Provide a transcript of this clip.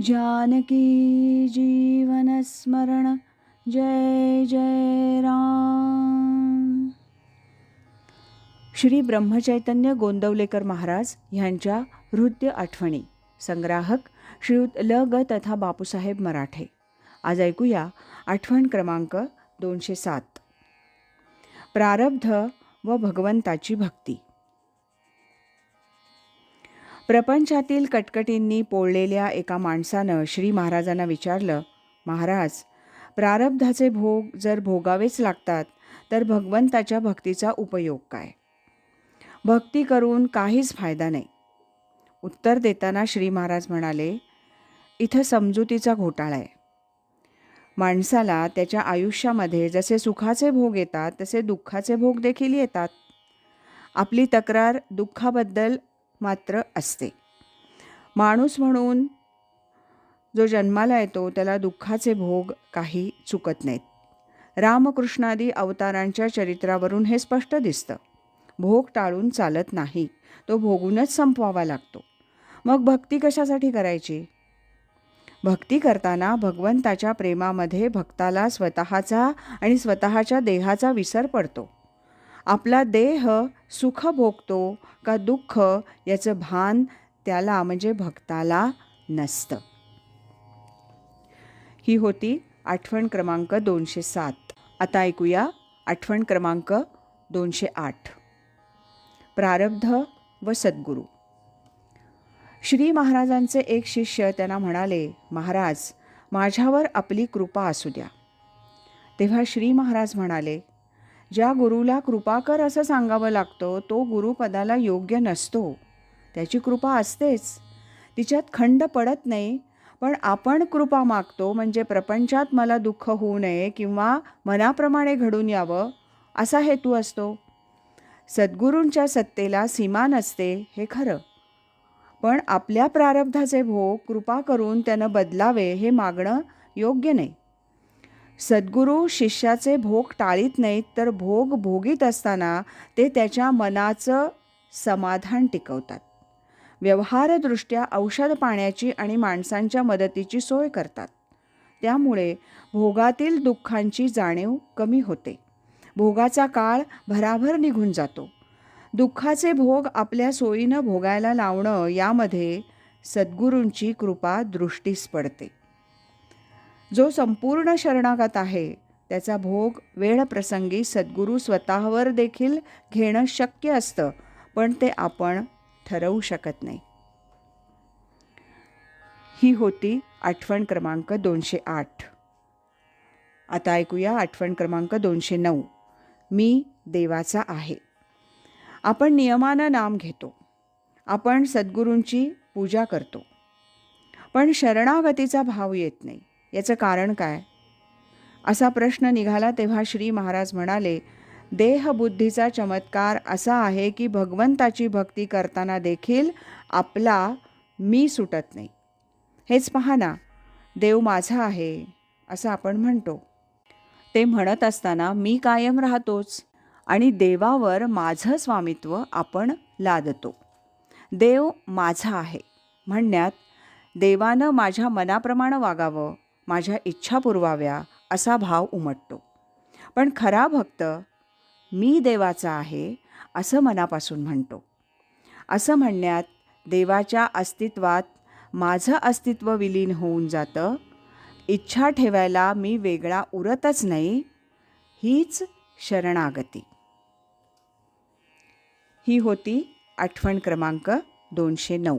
जानकी जीवनस्मरण जय जय राम। श्री ब्रह्मचैतन्य गोंदवलेकर महाराज ह्यांच्या हृदय आठवणी संग्राहक श्रीयुत ल ग तथा बापूसाहेब मराठे. आज ऐकूया आठवण क्रमांक दोनशे सात. प्रारब्ध व भगवंताची भक्ती. प्रपंचातील कटकटींनी पोळलेल्या एका माणसानं श्री महाराजांना विचारलं महाराज प्रारब्धाचे भोग जर भोगावेच लागतात तर भगवंताच्या भक्तीचा उपयोग काय? भक्ती करून काहीच फायदा नाही. उत्तर देताना श्री महाराज म्हणाले इथं समजुतीचा घोटाळा आहे. माणसाला त्याच्या आयुष्यामध्ये जसे सुखाचे भोग येतात तसे दुःखाचे भोग देखील येतात. आपली तक्रार दुःखाबद्दल मात्र असते. माणूस म्हणून जो जन्माला येतो त्याला दुःखाचे भोग काही चुकत नाहीत. रामकृष्णादी अवतारांच्या चरित्रावरून हे स्पष्ट दिसतं. भोग टाळून चालत नाही तो भोगूनच संपवावा लागतो. मग भक्ती कशासाठी करायची? भक्ती करताना भगवंताच्या प्रेमामध्ये भक्ताला स्वतःचा आणि स्वतःच्या देहाचा विसर पडतो. आपला देह सुख भोगतो का दुःख याचं भान त्याला म्हणजे भक्ताला नसतं. ही होती आठवण क्रमांक दोनशे सात. आता ऐकूया आठवण क्रमांक दोनशे आठ. प्रारब्ध व सद्गुरू. श्री महाराजांचे एक शिष्य त्यांना म्हणाले महाराज माझ्यावर आपली कृपा असू द्या. तेव्हा श्री महाराज म्हणाले ज्या गुरुला कृपा कर असं सांगावं लागतं तो गुरुपदाला योग्य नसतो. त्याची कृपा असतेच. तिच्यात खंड पडत नाही. पण आपण कृपा मागतो म्हणजे प्रपंचात मला दुःख होऊ नये किंवा मनाप्रमाणे घडून यावं असा हेतू असतो. सद्गुरूंच्या सत्तेला सीमा नसते हे खरं. पण आपल्या प्रारब्धाचे भोग कृपा करून त्यानं बदलावे हे मागणं योग्य नाही. सद्गुरू शिष्याचे भोग टाळीत नाहीत तर भोग भोगीत असताना ते त्याच्या मनाचं समाधान टिकवतात. व्यवहारदृष्ट्या औषध पाण्याची आणि माणसांच्या मदतीची सोय करतात. त्यामुळे भोगातील दुःखांची जाणीव कमी होते. भोगाचा काळ भराभर निघून जातो. दुःखाचे भोग आपल्या सोयीनं भोगायला लावणं यामध्ये सद्गुरूंची कृपा दृष्टीस पडते. जो संपूर्ण शरणागत आहे त्याचा भोग वेळप्रसंगी सद्गुरू स्वतःवर देखील घेणं शक्य असतं पण ते आपण ठरवू शकत नाही. ही होती आठवण क्रमांक दोनशे आठ. आता ऐकूया आठवण क्रमांक दोनशे नऊ. मी देवाचा आहे. आपण नियमानं नाम घेतो. आपण सद्गुरूंची पूजा करतो. पण शरणागतीचा भाव येत नाही. याचं कारण काय? असा प्रश्न निघाला तेव्हा श्री महाराज म्हणाले देहबुद्धीचा चमत्कार असा आहे की भगवंताची भक्ती करताना देखील आपला मी सुटत नाही. हेच पहा ना देव माझा आहे असं आपण म्हणतो. ते म्हणत असताना मी कायम राहतोच आणि देवावर माझं स्वामित्व आपण लादतो. देव माझा आहे म्हणण्यात देवानं माझ्या मनाप्रमाणे वागावं. माझ्या इच्छा पुरवाव्या असा भाव उमटतो. पण खरा भक्त मी देवाचा आहे असं मनापासून म्हणतो. असं म्हणण्यात देवाच्या अस्तित्वात माझं अस्तित्व विलीन होऊन जातं. इच्छा ठेवायला मी वेगळा उरतच नाही हीच शरणागती. ही होती आठवण क्रमांक दोनशे नऊ.